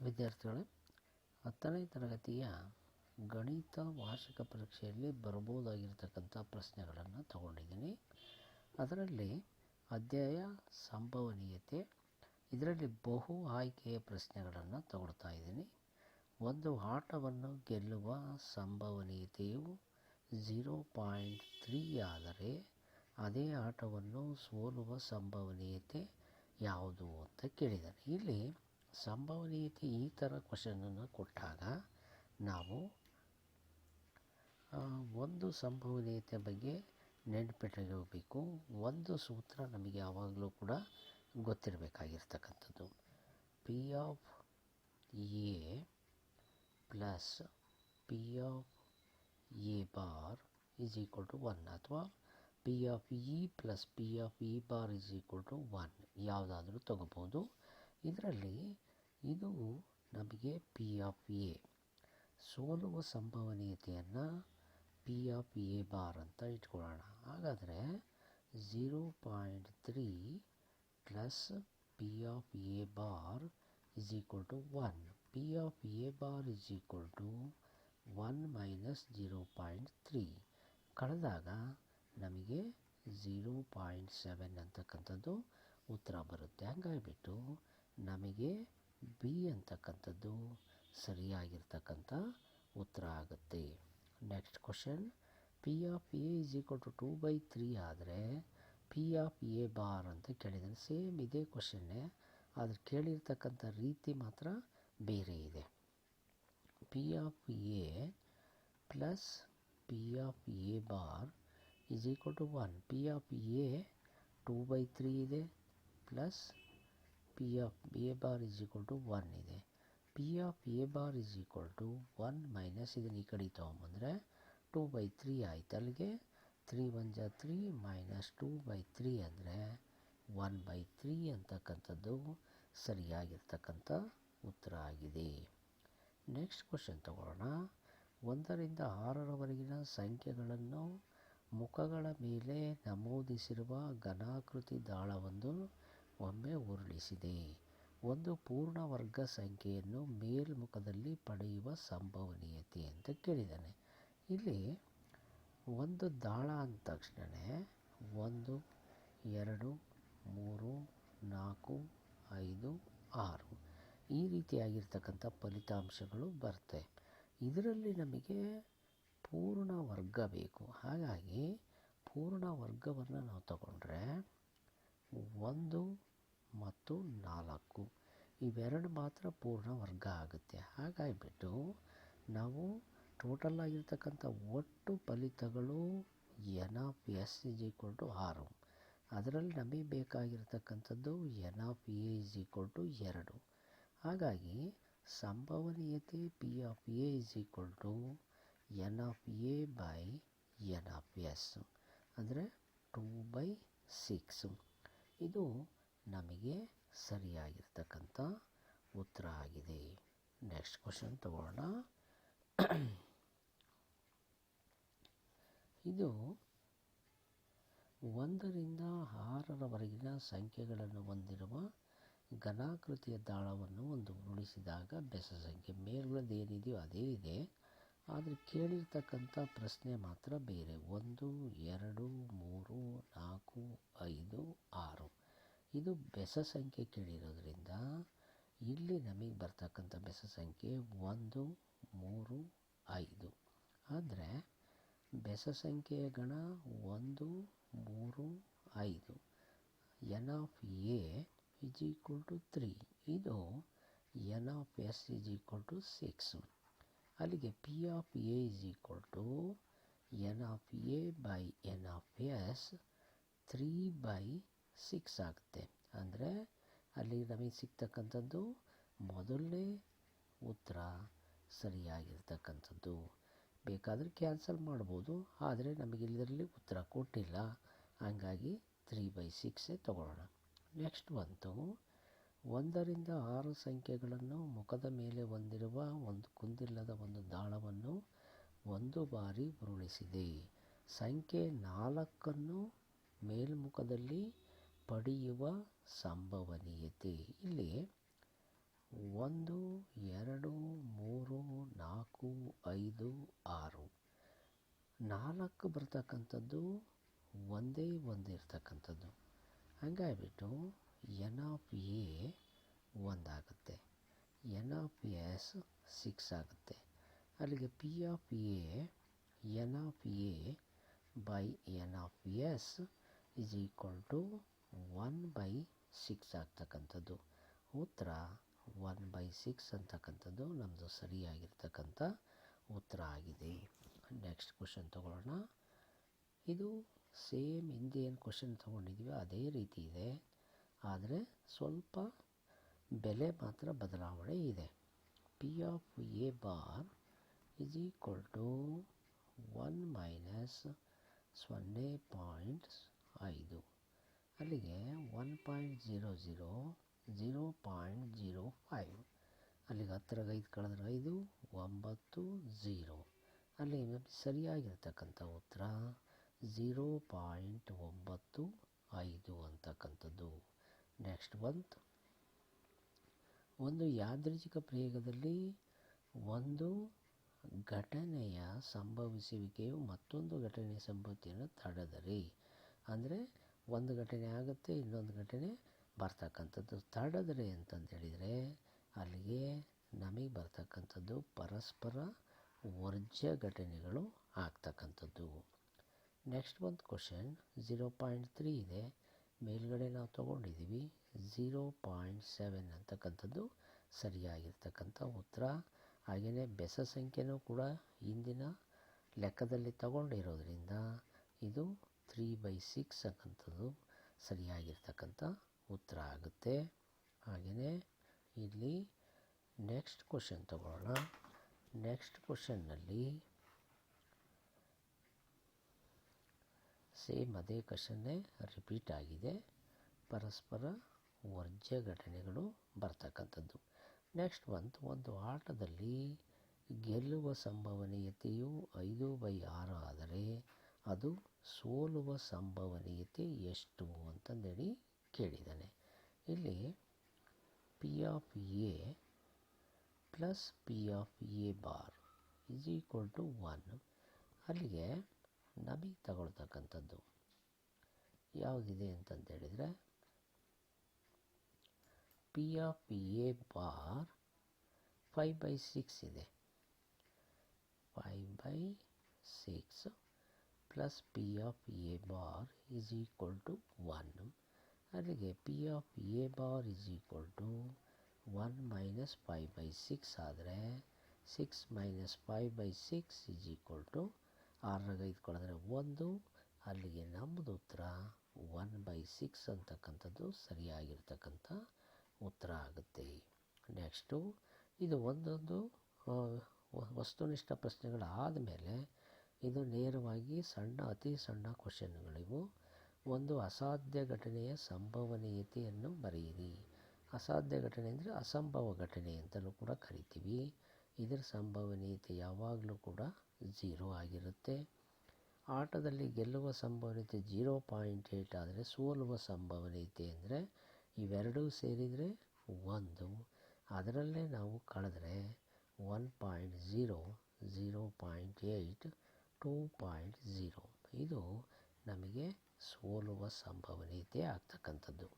ವಿದ್ಯಾರ್ಥಿಗಳೇ, ಹತ್ತನೇ ತರಗತಿಯ ಗಣಿತ ವಾರ್ಷಿಕ ಪರೀಕ್ಷೆಯಲ್ಲಿ ಬರ್ಬೋದಾಗಿರ್ತಕ್ಕಂಥ ಪ್ರಶ್ನೆಗಳನ್ನು ತಗೊಂಡಿದ್ದೀನಿ. ಅದರಲ್ಲಿ ಅಧ್ಯಾಯ, ಸಂಭವನೀಯತೆ, ಇದರಲ್ಲಿ ಬಹು ಆಯ್ಕೆಯ ಪ್ರಶ್ನೆಗಳನ್ನು ತಗೊಳ್ತಾ ಇದ್ದೀನಿ. ಒಂದು ಆಟವನ್ನು ಗೆಲ್ಲುವ ಸಂಭವನೀಯತೆಯು ಝೀರೋ ಪಾಯಿಂಟ್ ತ್ರೀ ಆದರೆ ಅದೇ ಆಟವನ್ನು ಸೋಲುವ ಸಂಭವನೀಯತೆ ಯಾವುದು ಅಂತ ಕೇಳಿದ್ದಾರೆ. ಇಲ್ಲಿ ಸಂಭವನೀಯತೆ ಈ ಥರ ಕ್ವಶನನ್ನು ಕೊಟ್ಟಾಗ ನಾವು ಒಂದು ಸಂಭವನೀಯತೆ ಬಗ್ಗೆ ನೆನಪಿಟ್ಟುಕೋಬೇಕು ಒಂದು ಸೂತ್ರ ನಮಗೆ ಯಾವಾಗಲೂ ಕೂಡ ಗೊತ್ತಿರಬೇಕಾಗಿರ್ತಕ್ಕಂಥದ್ದು. P of A plus P of A bar is equal to one ಅಥವಾ P of E plus P of E bar is equal to one ಯಾವುದಾದ್ರೂ ತಗೋಬೋದು. ಇದರಲ್ಲಿ ಇದು ನಮಗೆ ಪಿ ಆಫ್ ಎ ಸೋಲುವ ಸಂಭವನೀಯತೆಯನ್ನು ಪಿ ಆಫ್ ಎ ಬಾರ್ ಅಂತ ಇಟ್ಕೊಳ್ಳೋಣ. ಹಾಗಾದರೆ zero point three plus P of A bar is equal to one P of A bar is equal to one minus zero point three ಕಳೆದಾಗ ನಮಗೆ zero point seven ಅಂತಕ್ಕಂಥದ್ದು ಉತ್ತರ ಬರುತ್ತೆ. ಹಂಗಾಗಿಬಿಟ್ಟು ನಮಗೆ B ಅಂತಕ್ಕಂಥದ್ದು ಸರಿಯಾಗಿರ್ತಕ್ಕಂಥ ಉತ್ತರ ಆಗುತ್ತೆ. Next question P of A is equal to two by three ಆದರೆ ಪಿ ಆಫ್ ಎ ಬಾರ್ ಅಂತ ಕೇಳಿದ್ದಾನೆ ಸೇಮ್ ಇದೇ ಕ್ವಶನ್ನೇ ಆದರೆ ಕೇಳಿರ್ತಕ್ಕಂಥ ರೀತಿ ಮಾತ್ರ ಬೇರೆ ಇದೆ. P of A plus P of A bar is equal to one P of A two by three ಇದೆ plus P of A bar is equal to one ಇದೆ. P of A bar is equal to one minus ಇದನ್ನು ಈ ಕಡೆ ತೊಗೊಂಬಂದರೆ two by three ಆಯ್ತು ಅಲ್ಲಿಗೆ. Three one ಜಾ three minus two by three ಅಂದರೆ ಒನ್ ಬೈ ತ್ರೀ ಅಂತಕ್ಕಂಥದ್ದು ಸರಿಯಾಗಿರ್ತಕ್ಕಂಥ ಉತ್ತರ ಆಗಿದೆ. ನೆಕ್ಸ್ಟ್ ಕ್ವಶನ್ ತಗೊಳ್ಳೋಣ. ಒಂದರಿಂದ ಆರರವರೆಗಿನ ಸಂಖ್ಯೆಗಳನ್ನು ಮುಖಗಳ ಮೇಲೆ ನಮೂದಿಸಿರುವ ಘನಾಕೃತಿ ದಾಳವನ್ನು ಒಮ್ಮೆ ಉರುಳಿಸಿದೆ. ಒಂದು ಪೂರ್ಣ ವರ್ಗ ಸಂಖ್ಯೆಯನ್ನು ಮೇಲ್ಮುಖದಲ್ಲಿ ಪಡೆಯುವ ಸಂಭವನೀಯತೆ ಅಂತ ಕೇಳಿದ್ದಾನೆ ಇಲ್ಲಿ ಒಂದು ದಾಳ ಅಂದ ತಕ್ಷಣವೇ ಒಂದು, ಎರಡು, ಮೂರು, ನಾಲ್ಕು, ಐದು, ಆರು ಈ ರೀತಿಯಾಗಿರ್ತಕ್ಕಂಥ ಫಲಿತಾಂಶಗಳು ಬರ್ತವೆ. ಇದರಲ್ಲಿ ನಮಗೆ ಪೂರ್ಣ ವರ್ಗ ಬೇಕು. ಹಾಗಾಗಿ ಪೂರ್ಣ ವರ್ಗವನ್ನು ನಾವು ತಗೊಂಡ್ರೆ ಒಂದು ಮತ್ತು ನಾಲ್ಕು ಇವೆರಡು ಮಾತ್ರ ಪೂರ್ಣ ವರ್ಗ ಆಗುತ್ತೆ. ಹಾಗಾಗಿಬಿಟ್ಟು ನಾವು ಟೋಟಲ್ ಆಗಿರ್ತಕ್ಕಂಥ ಒಟ್ಟು ಫಲಿತಗಳು N of S is equal to ಆರು. ಅದರಲ್ಲಿ ನಮಗೆ ಬೇಕಾಗಿರ್ತಕ್ಕಂಥದ್ದು N of A is equal to ಎರಡು. ಹಾಗಾಗಿ ಸಂಭವನೀಯತೆ P of A is equal to N of A by N of S ಅಂದರೆ ಟೂ ಬೈ ಸಿಕ್ಸು ಇದು ನಮಗೆ ಸರಿಯಾಗಿರ್ತಕ್ಕಂಥ ಉತ್ತರ ಆಗಿದೆ. ನೆಕ್ಸ್ಟ್ ಕ್ವಶನ್ ತಗೋಣ ಇದು ಒಂದರಿಂದ ಆರರವರೆಗಿನ ಸಂಖ್ಯೆಗಳನ್ನು ಹೊಂದಿರುವ ಘನಾಕೃತಿಯ ದಾಳವನ್ನು ಒಂದು ಉರುಳಿಸಿದಾಗ ಬೆಸ ಸಂಖ್ಯೆ ಮೇಲ್ಗಳದ್ದು ಏನಿದೆಯೋ ಅದೇ ಇದೆ. ಆದರೆ ಕೇಳಿರ್ತಕ್ಕಂಥ ಪ್ರಶ್ನೆ ಮಾತ್ರ ಬೇರೆ. ಒಂದು, ಎರಡು, ಮೂರು ಇದು ಬೆಸ ಸಂಖ್ಯೆ ಕೇಳಿರೋದ್ರಿಂದ ಇಲ್ಲಿ ನಮಗೆ ಬರ್ತಕ್ಕಂಥ ಬೆಸ ಸಂಖ್ಯೆ ಒಂದು, ಮೂರು, ಐದು. ಆದರೆ ಬೆಸ ಸಂಖ್ಯೆಯ ಗಣ ಒಂದು, ಮೂರು, ಐದು. N of A is equal to three ಇದು N of S is equal to six ಅಲ್ಲಿಗೆ P of A is equal to N of A by N of S three by six ಆಗುತ್ತೆ ಅಂದರೆ ಅಲ್ಲಿ ನಮಗೆ ಸಿಗ್ತಕ್ಕಂಥದ್ದು ಮೊದಲನೇ ಉತ್ತರ ಸರಿಯಾಗಿರ್ತಕ್ಕಂಥದ್ದು. ಬೇಕಾದರೆ ಕ್ಯಾನ್ಸಲ್ ಮಾಡ್ಬೋದು, ಆದರೆ ನಮಗೆ ಇದರಲ್ಲಿ ಉತ್ತರ ಕೊಟ್ಟಿಲ್ಲ. ಹಂಗಾಗಿ ತ್ರೀ ಬೈ ಸಿಕ್ಸೇ ತಗೊಳ್ಳೋಣ. ನೆಕ್ಸ್ಟ್ ಬಂತು. ಒಂದರಿಂದ ಆರು ಸಂಖ್ಯೆಗಳನ್ನು ಮುಖದ ಮೇಲೆ ಹೊಂದಿರುವ ಒಂದು ಕುಂದಿಲ್ಲದ ಒಂದು ದಾಳವನ್ನು ಒಂದು ಬಾರಿ ಉರುಳಿಸಿದೆ ಸಂಖ್ಯೆ ನಾಲ್ಕನ್ನು ಮೇಲ್ಮುಖದಲ್ಲಿ ಪಡೆಯುವ ಸಂಭವನೀಯತೆ. ಇಲ್ಲಿ ಒಂದು, ಎರಡು, ಮೂರು, ನಾಲ್ಕು, ಐದು, ಆರು. ನಾಲ್ಕು ಬರ್ತಕ್ಕಂಥದ್ದು ಒಂದೇ ಒಂದು ಇರ್ತಕ್ಕಂಥದ್ದು. ಹಂಗಾಗ್ಬಿಟ್ಟು ಎನ್ ಆಫ್ ಎ ಒಂದಾಗುತ್ತೆ. ಎನ್ ಆಫ್ ಎಸ್ ಸಿಕ್ಸ್ ಆಗುತ್ತೆ. ಅಲ್ಲಿಗೆ P of A N of A by N of S is equal to one by six ಆಗ್ತಕ್ಕಂಥದ್ದು. ಉತ್ತರ ಒನ್ ಬೈ ಸಿಕ್ಸ್ ಅಂತಕ್ಕಂಥದ್ದು ನಮ್ಮದು ಸರಿಯಾಗಿರ್ತಕ್ಕಂಥ ಉತ್ತರ ಆಗಿದೆ. ನೆಕ್ಸ್ಟ್ ಕ್ವಶನ್ ತಗೊಳ್ಳೋಣ. ಇದು ಸೇಮ್ ಹಿಂದೆ ಏನು ಕ್ವಶನ್ ತೊಗೊಂಡಿದ್ವಿ, ಅದೇ ರೀತಿ ಇದೆ. ಆದರೆ ಸ್ವಲ್ಪ ಬೆಲೆ ಮಾತ್ರ ಬದಲಾವಣೆ ಇದೆ. P of A bar is equal to one minus ಸೊನ್ನೆ ಪಾಯಿಂಟ್ ಐದು. ಅಲ್ಲಿಗೆ one point zero zero zero point zero five ಅಲ್ಲಿಗೆ ಹತ್ತಿರಗೆ ಐದು ಕಳೆದ್ರೆ ಐದು, ಒಂಬತ್ತು ಝೀರೋ ಅಲ್ಲಿ ಸರಿಯಾಗಿರ್ತಕ್ಕಂಥ ಉತ್ತರ ಜೀರೋ ಪಾಯಿಂಟ್ ಒಂಬತ್ತು ಐದು ಅಂತಕ್ಕಂಥದ್ದು. ನೆಕ್ಸ್ಟ್ ಬಂತು ಒಂದು ಯಾದೃಚಿಕ ಪ್ರಯೋಗದಲ್ಲಿ ಒಂದು ಘಟನೆಯ ಸಂಭವಿಸುವಿಕೆಯು ಮತ್ತೊಂದು ಘಟನೆಯ ಸಂಭವತಿಯನ್ನು ತಡೆದರೆ, ಅಂದರೆ ಒಂದು ಘಟನೆ ಆಗುತ್ತೆ, ಇನ್ನೊಂದು ಘಟನೆ ಬರ್ತಕ್ಕಂಥದ್ದು. ತಡೆದ್ರೆ ಅಂತಂದು ಹೇಳಿದರೆ ಅಲ್ಲಿಗೆ ನಮಗೆ ಬರ್ತಕ್ಕಂಥದ್ದು ಪರಸ್ಪರ ವರ್ಜ್ಯ ಘಟನೆಗಳು ಆಗ್ತಕ್ಕಂಥದ್ದು. ನೆಕ್ಸ್ಟ್ ಒಂದು ಕ್ವಶನ್ ಝೀರೋ ಪಾಯಿಂಟ್ ತ್ರೀ ಇದೆ. ಮೇಲ್ಗಡೆ ನಾವು ತೊಗೊಂಡಿದ್ದೀವಿ. ಝೀರೋ ಪಾಯಿಂಟ್ ಸೆವೆನ್ ಅಂತಕ್ಕಂಥದ್ದು ಸರಿಯಾಗಿರ್ತಕ್ಕಂಥ ಉತ್ತರ. ಹಾಗೆಯೇ ಬೆಸ ಸಂಖ್ಯೆನೂ ಕೂಡ ಹಿಂದಿನ ಲೆಕ್ಕದಲ್ಲಿ ತಗೊಂಡಿರೋದ್ರಿಂದ ಇದು ತ್ರೀ ಬೈ ಸಿಕ್ಸ್ ಅನ್ನೋಂಥದ್ದು ಸರಿಯಾಗಿರ್ತಕ್ಕಂಥ ಉತ್ತರ ಆಗುತ್ತೆ. ಹಾಗೆಯೇ ಇಲ್ಲಿ ನೆಕ್ಸ್ಟ್ ಕ್ವಶನ್ ತಗೊಳ್ಳೋಣ. ನೆಕ್ಸ್ಟ್ ಕ್ವಶನ್ನಲ್ಲಿ ಸೇಮ್ ಅದೇ ಕ್ವಶನ್ನೇ ರಿಪೀಟ್ ಆಗಿದೆ. ಪರಸ್ಪರ ವರ್ಜ್ಯ ಘಟನೆಗಳು ಬರ್ತಕ್ಕಂಥದ್ದು. ನೆಕ್ಸ್ಟ್ ಬಂತು ಒಂದು ಆಟದಲ್ಲಿ ಗೆಲ್ಲುವ ಸಂಭವನೀಯತೆಯು ಐದು ಬೈ ಆರು ಆದರೆ ಅದು ಸೋಲುವ ಸಂಭವನೀಯತೆ ಎಷ್ಟು ಅಂತಂದೇಳಿ ಕೇಳಿದ್ದಾನೆ ಇಲ್ಲಿ P of A plus P of A bar is equal to one ಅಲ್ಲಿಗೆ ನಮಗೆ ತಗೊಳ್ತಕ್ಕಂಥದ್ದು ಯಾವುದಿದೆ ಅಂತಂತೇಳಿದರೆ P of A bar five by six ಇದೆ. Five by six plus P of A bar is equal to one ಅಲ್ಲಿಗೆ P of A bar is equal to one minus five by six ಆದರೆ six minus five by six is equal to ಆರ್ನಾಗ ಇದ್ಕೊಳ್ಳೋದ್ರೆ ಒಂದು. ಅಲ್ಲಿಗೆ ನಮ್ಮದು ಉತ್ತರ one by six ಅಂತಕ್ಕಂಥದ್ದು ಸರಿಯಾಗಿರ್ತಕ್ಕಂಥ ಉತ್ತರ ಆಗುತ್ತೆ. ನೆಕ್ಸ್ಟು ಇದು ಒಂದೊಂದು ವಸ್ತುನಿಷ್ಠ ಪ್ರಶ್ನೆಗಳಾದ ಮೇಲೆ ಇದು ನೇರವಾಗಿ ಸಣ್ಣ, ಅತಿ ಸಣ್ಣ ಕ್ವಶನ್ಗಳಿವು ಒಂದು ಅಸಾಧ್ಯ ಘಟನೆಯ ಸಂಭವನೀಯತೆಯನ್ನು ಬರೆಯಿರಿ. ಅಸಾಧ್ಯ ಘಟನೆ ಅಂದರೆ ಅಸಂಭವ ಘಟನೆ ಅಂತಲೂ ಕೂಡ ಕರಿತೀವಿ. ಇದರ ಸಂಭವನೀಯತೆ ಯಾವಾಗಲೂ ಕೂಡ ಝೀರೋ ಆಗಿರುತ್ತೆ. ಆಟದಲ್ಲಿ ಗೆಲ್ಲುವ ಸಂಭವನೀಯತೆ ಜೀರೋ ಪಾಯಿಂಟ್ ಏಯ್ಟ್ ಆದರೆ ಸೋಲುವ ಸಂಭವನೀಯತೆ ಅಂದರೆ ಇವೆರಡೂ ಸೇರಿದರೆ ಒಂದು. ಅದರಲ್ಲೇ ನಾವು ಕಳೆದ್ರೆ one point zero zero point eight two point zero ಇದು ನಮಗೆ ಸೋಲುವ ಸಂಭವನೀಯತೆ ಆಗ್ತಕ್ಕಂಥದ್ದು.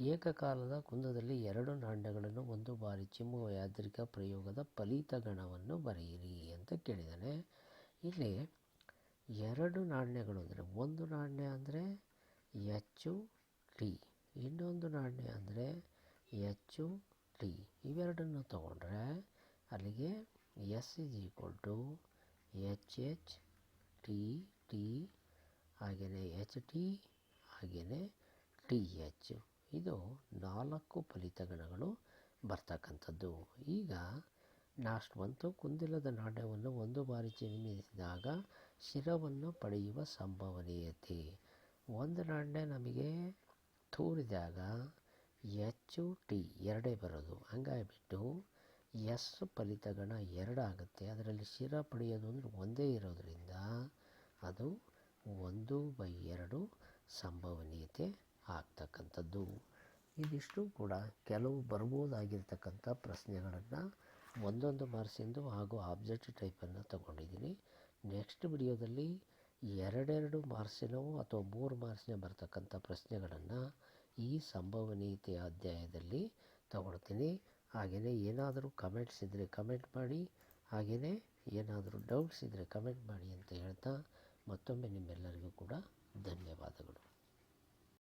ಏಕಕಾಲದ ಕುಂದದಲ್ಲಿ ಎರಡು ನಾಣ್ಯಗಳನ್ನು ಒಂದು ಬಾರಿ ಚಿಮ್ಮುವ ಯಾಂತ್ರಿಕ ಪ್ರಯೋಗದ ಫಲಿತಗಣವನ್ನು ಬರೆಯಿರಿ ಅಂತ ಕೇಳಿದ್ದಾನೆ ಇಲ್ಲಿ ಎರಡು ನಾಣ್ಯಗಳು ಅಂದರೆ ಒಂದು ನಾಣ್ಯ ಅಂದರೆ ಎಚ್ಚು ಟಿ ಇನ್ನೊಂದು ನಾಣ್ಯ ಅಂದರೆ ಎಚ್ಚು ಟಿ ಇವೆರಡನ್ನು ತಗೊಂಡ್ರೆ ಅಲ್ಲಿಗೆ S is equal to H H T T ಹಾಗೆಯೇ ಎಚ್ ಟಿ ಹಾಗೆಯೇ ಟಿ ಎಚ್ ಇದು ನಾಲ್ಕು ಫಲಿತಗಣಗಳು ಬರ್ತಕ್ಕಂಥದ್ದು. ಈಗ ಲಾಸ್ಟ್ ಬಂತು ಕುಂದಿಲ್ಲದ ನಾಣ್ಯವನ್ನು ಒಂದು ಬಾರಿ ಚಿಮ್ಮಿಸಿದಾಗ ಶಿರವನ್ನು ಪಡೆಯುವ ಸಂಭವನೀಯತೆ. ಒಂದು ನಾಣ್ಯ ನಮಗೆ ತೂರಿದಾಗ ಎಚ್ಚು ಟಿ ಎರಡೇ ಬರೋದು. ಹಂಗಾಗಿಬಿಟ್ಟು ಎಸ್ ಫಲಿತಗಣ ಎರಡಾಗುತ್ತೆ ಅದರಲ್ಲಿ ಶಿರ ಪಡೆಯೋದು ಅಂದರೆ ಒಂದೇ ಇರೋದರಿಂದ ಅದು ಒಂದು ಬೈ ಎರಡು ಸಂಭವನೀಯತೆ ಆಗ್ತಕ್ಕಂಥದ್ದು. ಇದಿಷ್ಟು ಕೂಡ ಕೆಲವು ಬರ್ಬೋದಾಗಿರ್ತಕ್ಕಂಥ ಪ್ರಶ್ನೆಗಳನ್ನು ಒಂದೊಂದು ಮಾರ್ಕ್ಸಿಂದು ಹಾಗೂ ಆಬ್ಜೆಕ್ಟ್ ಟೈಪನ್ನು ತಗೊಂಡಿದ್ದೀನಿ. ನೆಕ್ಸ್ಟ್ ವಿಡಿಯೋದಲ್ಲಿ ಎರಡೆರಡು ಮಾರ್ಕ್ಸಿನವು ಅಥವಾ ಮೂರು ಮಾರ್ಕ್ಸಿನ ಬರ್ತಕ್ಕಂಥ ಪ್ರಶ್ನೆಗಳನ್ನು ಈ ಸಂಭವನೀಯತೆಯ ಅಧ್ಯಾಯದಲ್ಲಿ ತಗೊಳ್ತೀನಿ. ಹಾಗೆಯೇ ಏನಾದರೂ ಕಮೆಂಟ್ಸ್ ಇದ್ದರೆ ಕಮೆಂಟ್ ಮಾಡಿ, ಹಾಗೆಯೇ ಏನಾದರೂ ಡೌಟ್ಸ್ ಇದ್ದರೆ ಕಮೆಂಟ್ ಮಾಡಿ ಅಂತ ಹೇಳ್ತಾ ಮತ್ತೊಮ್ಮೆ ನಿಮ್ಮೆಲ್ಲರಿಗೂ ಕೂಡ ಧನ್ಯವಾದಗಳು.